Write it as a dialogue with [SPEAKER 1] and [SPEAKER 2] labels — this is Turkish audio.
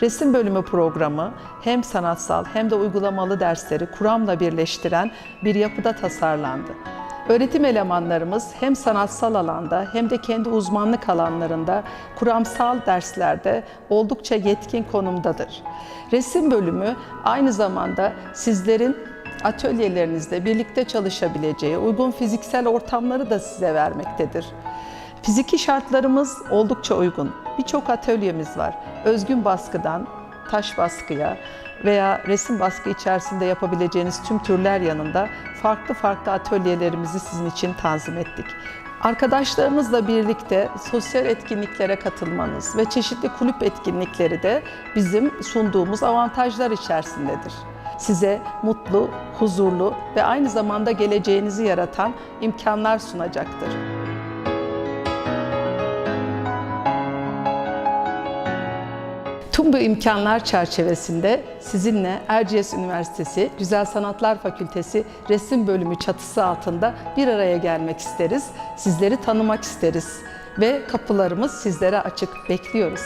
[SPEAKER 1] Resim bölümü programı hem sanatsal hem de uygulamalı dersleri kuramla birleştiren bir yapıda tasarlandı. Öğretim elemanlarımız hem sanatsal alanda hem de kendi uzmanlık alanlarında kuramsal derslerde oldukça yetkin konumdadır. Resim bölümü aynı zamanda sizlerin atölyelerinizde birlikte çalışabileceği uygun fiziksel ortamları da size vermektedir. Fiziki şartlarımız oldukça uygun. Birçok atölyemiz var. Özgün baskıdan taş baskıya veya resim baskı içerisinde yapabileceğiniz tüm türler yanında farklı farklı atölyelerimizi sizin için tanzim ettik. Arkadaşlarınızla birlikte sosyal etkinliklere katılmanız ve çeşitli kulüp etkinlikleri de bizim sunduğumuz avantajlar içerisindedir. Size mutlu, huzurlu ve aynı zamanda geleceğinizi yaratan imkanlar sunacaktır. Tüm bu imkanlar çerçevesinde sizinle Erciyes Üniversitesi Güzel Sanatlar Fakültesi Resim Bölümü çatısı altında bir araya gelmek isteriz. Sizleri tanımak isteriz ve kapılarımız sizlere açık bekliyoruz.